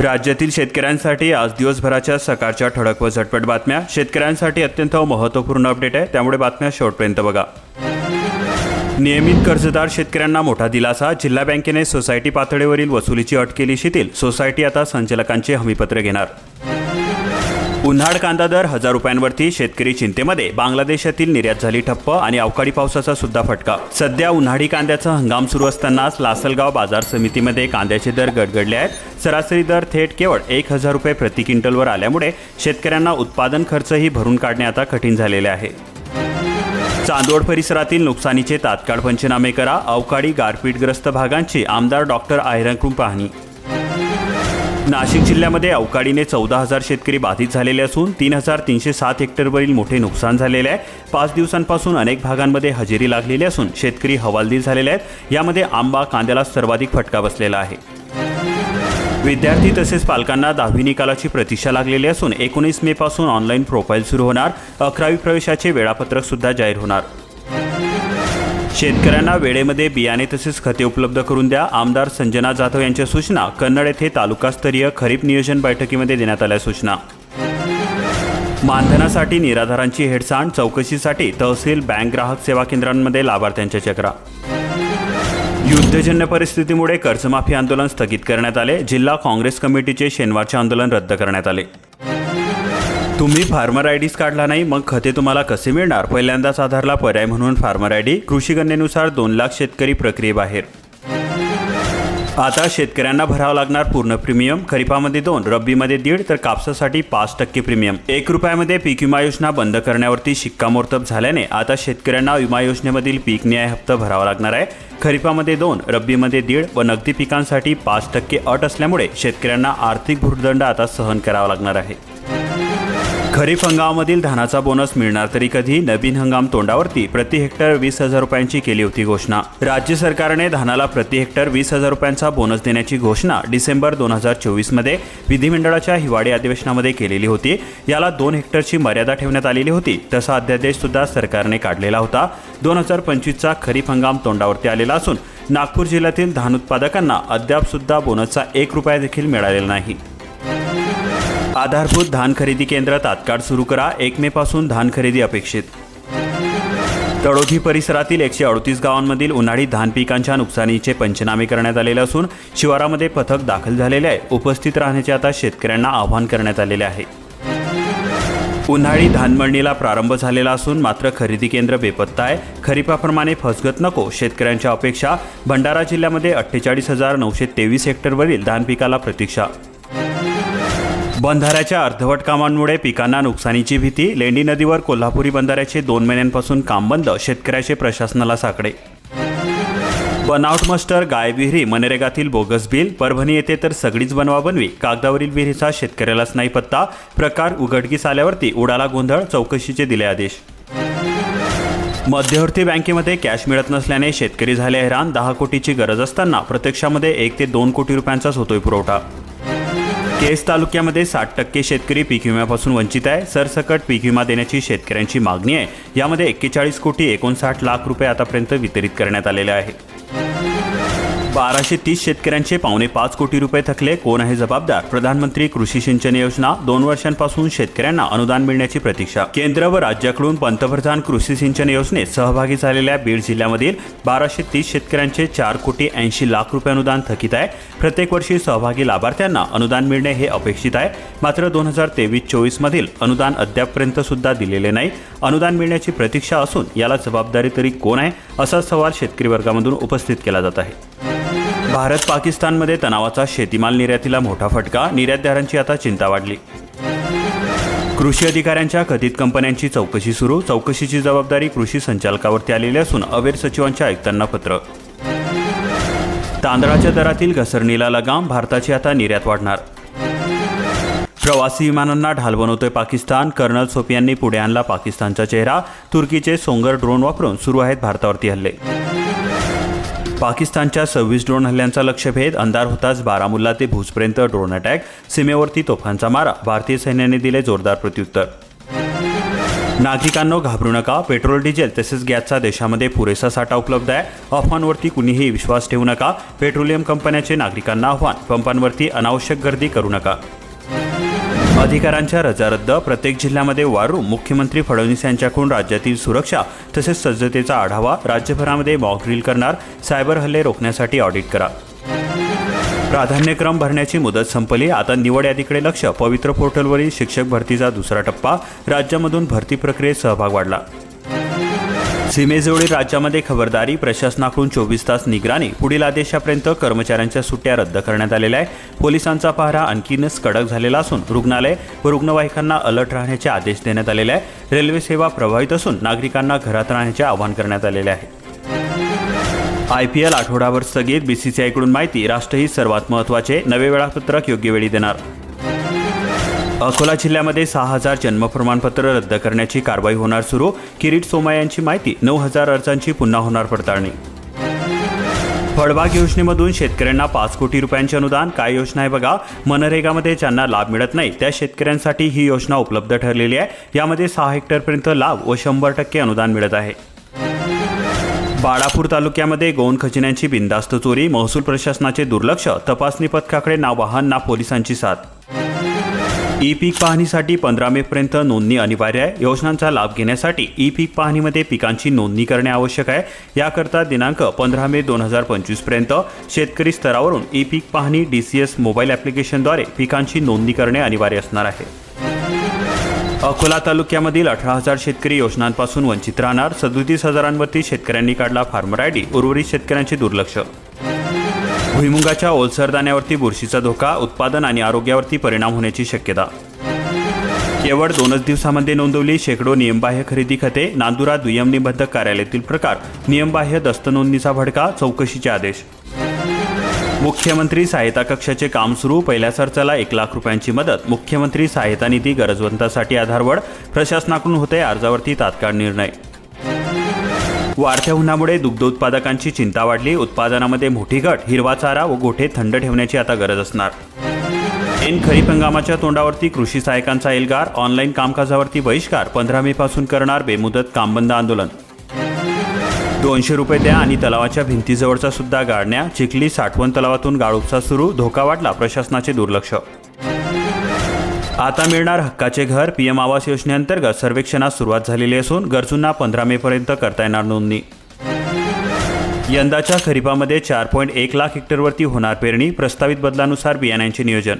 राज्यातील शेतकऱ्यांसाठी आज दिवसभराच्या सकाळच्या ठळक व झटपट बातम्या. शेतकऱ्यांसाठी अत्यंत महत्त्वपूर्ण अपडेट आहे. त्यामुळे बातम्या शेवटपर्यंत बघा. नियमित कर्जदार शेतकऱ्यांना मोठा दिलासा. जिल्हा बँकेने सोसायटी पातळीवरील वसुलीची अट केली शिथिल. सोसायटी आता संचालकांचे हमीपत्र घेणार. उन्हाळ कांदा दर हजार रुपयांवरती शेतकरी चिंतेमध्ये. बांगलादेशातील निर्यात झाली ठप्प आणि अवकाळी पावसाचा सुद्धा फटका. सध्या उन्हाळी कांद्याचा हंगाम सुरू असतानाच लासलगाव बाजार समितीमध्ये कांद्याचे दर गडगडले आहेत. सरासरी दर थेट केवळ एक हजार रुपये प्रति क्विंटलवर आल्यामुळे शेतकऱ्यांना उत्पादन खर्चही भरून काढणे आता कठीण झालेले आहे. चांदोड परिसरातील नुकसानीचे तात्काळ पंचनामे करा. अवकाळी गारपीटग्रस्त भागांची आमदार डॉक्टर आयरंकडून पाहणी. नाशिक जिल्ह्यामध्ये अवकाळीने चौदा हजार शेतकरी बाधित झालेले असून तीन हजार तीनशे सात हेक्टरवरील मोठे नुकसान झालेले आहे. पाच दिवसांपासून अनेक भागांमध्ये हजेरी लागलेली असून शेतकरी हवालदिल झालेले आहेत. यामध्ये आंबा कांद्याला सर्वाधिक फटका बसलेला आहे. विद्यार्थी तसेच पालकांना दहावी निकालाची प्रतीक्षा लागलेली असून एकोणीस मे पासून ऑनलाईन प्रोफाईल सुरू होणार. अकरावी प्रवेशाचे वेळापत्रक सुद्धा जाहीर होणार. शेतकऱ्यांना वेळेमध्ये बियाणे तसेच खते उपलब्ध करून द्या. आमदार संजना जाधव यांच्या सूचना कन्नड येथे तालुकास्तरीय खरीप नियोजन बैठकीमध्ये देण्यात आल्या सूचना. मानधनासाठी निराधारांची हेडसाण चौकशीसाठी तहसील बँक ग्राहक सेवा केंद्रांमध्ये लाभार्थ्यांच्या चक्रा. युद्धजन्य परिस्थितीमुळे कर्जमाफी आंदोलन स्थगित करण्यात आले. जिल्हा काँग्रेस कमिटीचे शनिवारचे आंदोलन रद्द करण्यात आले. तुम्ही फार्मर आय काढला नाही मग खते तुम्हाला कसे मिळणार? पहिल्यांदाच आधारला पर्याय म्हणून फार्मर आय डी कृषी गणनेनुसार दोन लाख शेतकरी प्रक्रियेबाहेर. आता शेतकऱ्यांना भरावं लागणार पूर्ण प्रीमियम खरीपामध्ये दोन रब्बीमध्ये दीड तर कापसासाठी पाच टक्के प्रीमियम. एक रुपयामध्ये पीक विमा योजना बंद करण्यावरती शिक्कामोर्तब झाल्याने आता शेतकऱ्यांना विमा योजनेमधील पीक न्याय हप्ता भरावा लागणार आहे. खरीपामध्ये दोन रब्बीमध्ये दीड व नगदी पिकांसाठी पाच टक्के अट असल्यामुळे शेतकऱ्यांना आर्थिक भूर्दंड आता सहन करावा लागणार आहे. खरीप हंगामामधील धानाचा बोनस मिळणार तरी कधी नवीन हंगाम तोंडावरती प्रति हेक्टर वीस हजार रुपयांची केली होती घोषणा. राज्य सरकारने धानाला प्रति हेक्टर वीस हजार रुपयांचा बोनस देण्याची घोषणा डिसेंबर दोन हजार चोवीसमध्ये विधिमंडळाच्या हिवाळी अधिवेशनामध्ये केलेली होती. याला दोन हेक्टरची मर्यादा ठेवण्यात आलेली होती. तसा अध्यादेश सुद्धा सरकारने काढलेला होता. दोन हजार पंचवीसचा खरीप हंगाम तोंडावरती आलेला असून नागपूर जिल्ह्यातील धान उत्पादकांना अद्याप सुद्धा बोनसचा एक रुपया देखील मिळालेला नाही. आधारभूत धान खरेदी केंद्र तात्काळ सुरू करा. एक मे पासून धान खरेदी अपेक्षित. तळोजी परिसरातील एकशे अडतीस गावांमधील उन्हाळी धान पिकांच्या नुकसानीचे पंचनामे करण्यात आलेले असून शिवारामध्ये पथक दाखल झालेले आहे. उपस्थित राहण्याचे आता शेतकऱ्यांना आवाहन करण्यात आलेले आहे. उन्हाळी धानमळणीला प्रारंभ झालेला असून मात्र खरेदी केंद्र बेपत्ता आहे. खरीपाप्रमाणे फसगत नको शेतकऱ्यांच्या अपेक्षा. भंडारा जिल्ह्यामध्ये अठ्ठेचाळीस हजार नऊशे तेवीस हेक्टरवरील धान पिकाला प्रतीक्षा बंधाऱ्याच्या अर्धवट कामांमुळे पिकांना नुकसानीची भीती लेंडी नदीवर कोल्हापुरी बंधाऱ्याचे दोन महिन्यांपासून काम बंद शेतकऱ्याचे प्रशासनाला साकडे. बनावट मस्टर गाय विहिरी मनरेगातील बोगस बिल परभणी येथे तर सगळीच बनवा बनवी कागदावरील विहिरीचा शेतकऱ्यालाच नाही पत्ता प्रकार उघडकीस आल्यावरती उडाला गोंधळ चौकशीचे दिले आदेश. मध्यवर्ती बँकेमध्ये कॅश मिळत नसल्याने शेतकरी झाले हैराण दहा कोटीची गरज असताना प्रत्यक्षामध्ये एक ते दोन कोटी रुपयांचाच होतोय पुरवठा. केस तालुक्यामध्ये साठ टक्के शेतकरी पीक विम्यापासून वंचित आहे. सरसकट पीक विमा देण्याची शेतकऱ्यांची मागणी आहे. यामध्ये एक्केचाळीस कोटी एकोणसाठ लाख रुपये आतापर्यंत वितरित करण्यात आलेले आहे. बाराशे तीस शेतकऱ्यांचे पावणे पाच कोटी रुपये थकले. कोण आहे जबाबदार? प्रधानमंत्री कृषी सिंचन योजना. दोन वर्षांपासून शेतकऱ्यांना अनुदान मिळण्याची प्रतीक्षा. केंद्र व राज्याकडून पंतप्रधान कृषी सिंचन योजनेत सहभागी झालेल्या बीड जिल्ह्यामधील बाराशे तीस शेतकऱ्यांचे चार कोटी ऐंशी लाख रुपये अनुदान थकीत आहे. प्रत्येक वर्षी सहभागी लाभार्थ्यांना अनुदान मिळणे हे अपेक्षित आहे. मात्र दोन हजार तेवीस चोवीसमधील अनुदान अद्यापपर्यंत सुद्धा दिलेले नाही. अनुदान मिळण्याची प्रतीक्षा असून याला जबाबदारी तरी कोण आहे? असा सवाल शेतकरी वर्गामधून उपस्थित केला जात आहे. भारत पाकिस्तानमध्ये तणावाचा शेतीमाल निर्यातीला मोठा फटका निर्यातदारांची आता चिंता वाढली. कृषी अधिकाऱ्यांच्या कथित कंपन्यांची चौकशी सुरू चौकशीची जबाबदारी कृषी संचालकावरती आलेली असून अवेर सचिवांच्या आयुक्तांना पत्र. तांदळाच्या दरातील घसरणीला लगाम भारताची आता निर्यात वाढणार. प्रवासी विमानांना ढाल बनवतोय पाकिस्तान कर्नल सोपियांनी पुढे आणला पाकिस्तानचा चेहरा तुर्कीचे सोंगर ड्रोन वापरून सुरू आहेत भारतावरती हल्ले. पाकिस्तानच्या सव्वीस ड्रोन हल्ल्यांचा लक्षभेद अंधार होताच बारामुल्ला ते भूजपर्यंत ड्रोन अटॅक सीमेवरती तोफांचा मारा भारतीय सैन्याने दिले जोरदार प्रत्युत्तर. नागरिकांनो घाबरू नका. पेट्रोल डिझेल तसेच गॅसचा देशामध्ये पुरेसा साठा उपलब्ध आहे. अफवांवरती कुणीही विश्वास ठेवू नका. पेट्रोलियम कंपन्याचे नागरिकांना आव्हान पंपांवरती अनावश्यक गर्दी करू नका. अधिकाऱ्यांच्या रजा रद्द प्रत्येक जिल्ह्यामध्ये वारू मुख्यमंत्री फडणवीस यांच्याकडून राज्यातील सुरक्षा तसेच सज्जतेचा आढावा राज्यभरामध्ये मॉक ड्रिल करणार सायबर हल्ले रोखण्यासाठी ऑडिट करा. प्राधान्यक्रम भरण्याची मुदत संपली. आता निवड यादीकडे लक्ष. पवित्र पोर्टलवरील शिक्षक भरतीचा दुसरा टप्पा. राज्यामधून भरती प्रक्रियेत सहभाग वाढला. सीमेजवळील राज्यामध्ये खबरदारी प्रशासनाकडून चोवीस तास निगराणी पुढील आदेशापर्यंत कर्मचाऱ्यांच्या सुट्ट्या रद्द करण्यात आलेल्या आहे पोलिसांचा पहारा आणखीनच कडक झालेला असून रुग्णालय व रुग्णवाहिकांना अलर्ट राहण्याचे आदेश देण्यात आलेले आहे रेल्वे सेवा प्रभावित असून नागरिकांना घरात राहण्याचे आवाहन करण्यात आलेले आहे. आय पी एल आठवडाभर स्थगित बीसीसीआयकडून माहिती राष्ट्रहित सर्वात महत्त्वाचे नवे वेळापत्रक योग्य वेळी देणार. अकोला जिल्ह्यामध्ये सहा हजार जन्म प्रमाणपत्र रद्द करण्याची कारवाई होणार सुरू. किरीट सोमा यांची माहिती. नऊ हजार अर्जांची पुन्हा होणार पडताळणी. फळबाग योजनेमधून शेतकऱ्यांना पाच कोटी रुपयांचे अनुदान. काय योजना आहे बघा. मनरेगामध्ये ज्यांना लाभ मिळत नाही त्या शेतकऱ्यांसाठी ही योजना उपलब्ध ठरलेली आहे. यामध्ये सहा हेक्टरपर्यंत लाभ व शंभर टक्के अनुदान मिळत आहे. बाळापूर तालुक्यामध्ये गोवन खजिन्यांची बिंदास्त चोरी. महसूल प्रशासनाचे दुर्लक्ष. तपासणी पथकाकडे ना वाहन ना पोलिसांची साथ. ई पीक पाहणीसाठी पंधरा मे पर्यंत नोंदणी अनिवार्य आहे. योजनांचा लाभ घेण्यासाठी ई पीक पाहणीमध्ये पिकांची नोंदणी करणे आवश्यक आहे. याकरता दिनांक पंधरा मे दोन हजार पंचवीसपर्यंत शेतकरी स्तरावरून ई पीक पाहणी डी सी एस मोबाईल ॲप्लिकेशनद्वारे पिकांची नोंदणी करणे अनिवार्य असणार आहे. अकोला तालुक्यामधील अठरा हजार शेतकरी योजनांपासून वंचित राहणार. सदोतीस हजारांवरती शेतकऱ्यांनी काढला फार्मर आय डी. उर्वरित शेतकऱ्यांचे दुर्लक्ष भुईमुगाच्या ओलसर दाण्यावरती बुरशीचा धोका उत्पादन आणि आरोग्यावरती परिणाम होण्याची शक्यता. केवळ दोनच दिवसामध्ये नोंदवली शेकडो नियमबाह्य खरेदी खते नांदुरा दुय्यम निबंधक कार्यालयातील प्रकार नियमबाह्य दस्त नोंदणीचा भडका चौकशीचे आदेश. मुख्यमंत्री सहायता कक्षाचे काम सुरू पहिल्या सर्चाला एक लाख रुपयांची मदत मुख्यमंत्री सहायता निधी गरजवंतासाठी आधारवड प्रशासनाकडून होते अर्जावरती तात्काळ निर्णय. वाढत्या उन्हामुळे दुग्ध उत्पादकांची चिंता वाढली. उत्पादनामध्ये मोठी घट हिरवा चारा व गोठे थंड ठेवण्याची आता गरज असणार. एन खरीप हंगामाच्या तोंडावरती कृषी सहायकांचा एल्गार ऑनलाईन कामकाजावरती बहिष्कार पंधरा मे पासून करणार बेमुदत कामबंद आंदोलन. दोनशे रुपये द्या आणि तलावाच्या भिंतीजवळचा सुद्धा गाडण्या चिखली साठवण तलावातून गाळोपसा सुरू धोका वाटला प्रशासनाचे दुर्लक्ष. आता मिळणार हक्काचे घर पीएम आवास योजनेअंतर्गत सर्वेक्षणास सुरुवात झालेली असून गरजूंना पंधरा मे पर्यंत करता येणार नोंदणी. यंदाच्या खरीपामध्ये चार पॉईंट एक लाख हेक्टरवरती होणार पेरणी प्रस्तावित बदलानुसार बियाण्यांचे नियोजन.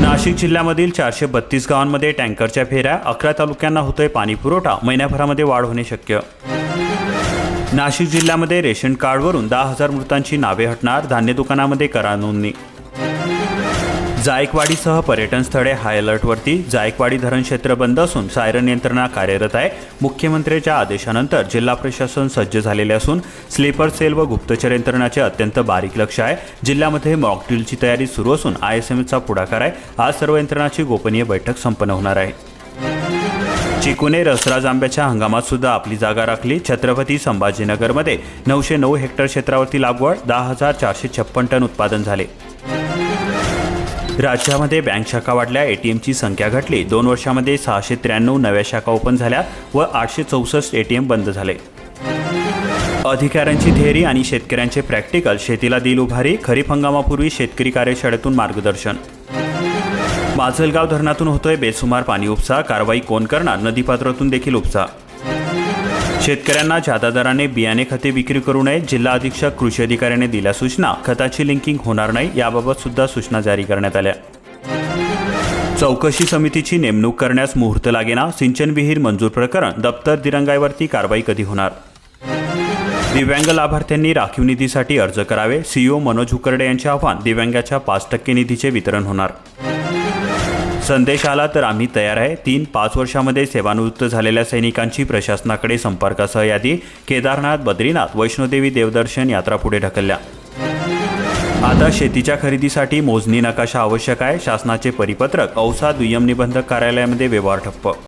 नाशिक जिल्ह्यामधील चारशे बत्तीस गावांमध्ये टँकरच्या फेऱ्या अकरा तालुक्यांना होतोय पाणी पुरवठा महिन्याभरामध्ये वाढ होणे शक्य. नाशिक जिल्ह्यामध्ये रेशन कार्डवरून दहा हजार मृतांची नावे हटणार धान्य दुकानामध्ये करा नोंदणी. जायकवाडीसह पर्यटन स्थळे हाय अलर्टवरती जायकवाडी धरण क्षेत्र बंद असून सायरन यंत्रणा कार्यरत आहे. मुख्यमंत्र्यांच्या आदेशानंतर जिल्हा प्रशासन सज्ज झालेले असून स्लीपर सेल व गुप्तचर यंत्रणाचे अत्यंत बारीक लक्ष आहे. जिल्ह्यामध्ये मॉकड्रिलची तयारी सुरू असून आय एस एमचा पुढाकार आहे. आज सर्व यंत्रणाची गोपनीय बैठक संपन्न होणार आहे. चिकूने रसराज आंब्याच्या हंगामात सुद्धा आपली जागा राखली. छत्रपती संभाजीनगरमध्ये नऊशे नऊ हेक्टर क्षेत्रावरती लागवड दहा हजार चारशे छप्पन टन उत्पादन झाले. राज्यामध्ये बँक शाखा वाढल्या एटीएमची संख्या घटली. दोन वर्षामध्ये सहाशे त्र्याण्णव नव्या शाखा ओपन झाल्या व आठशे चौसष्ट एटीएम बंद झाले. अधिकाऱ्यांची थेअरी आणि शेतकऱ्यांचे प्रॅक्टिकल शेतीला दिल उभारी खरीप हंगामापूर्वी शेतकरी कार्यशाळेतून मार्गदर्शन. माजलगाव धरणातून होतोय बेसुमार पाणी उपसा कारवाई कोण करणार नदीपात्रातून देखील उपसा. शेतकऱ्यांना जादा दराने बियाणे खते विक्री करू नये जिल्हा अधीक्षक कृषी अधिकाऱ्याने दिल्या सूचना. खताची लिंकिंग होणार नाही याबाबत सुद्धा सूचना जारी करण्यात आल्या. चौकशी समितीची नेमणूक करण्यास मुहूर्त लागेना सिंचन विहीर मंजूर प्रकरण दप्तर दिरंगाईवरती कारवाई कधी होणार? दिव्यांग लाभार्थ्यांनी राखीव निधीसाठी अर्ज करावे सीईओ मनोज हुकर्डे यांचे आव्हान दिव्यांगाच्या पाच टक्के निधीचे वितरण होणार. संदेश आला तर आम्ही तयार आहे. तीन पाच वर्षामध्ये सेवानिवृत्त झालेल्या सैनिकांची प्रशासनाकडे संपर्कासह यादी. केदारनाथ बद्रीनाथ वैष्णोदेवी देवदर्शन यात्रा पुढे ढकलल्या. आता शेतीच्या खरेदीसाठी मोजणी नकाशा आवश्यक आहे. शासनाचे परिपत्रक औसा दुय्यम निबंधक कार्यालयामध्ये व्यवहार ठप्प.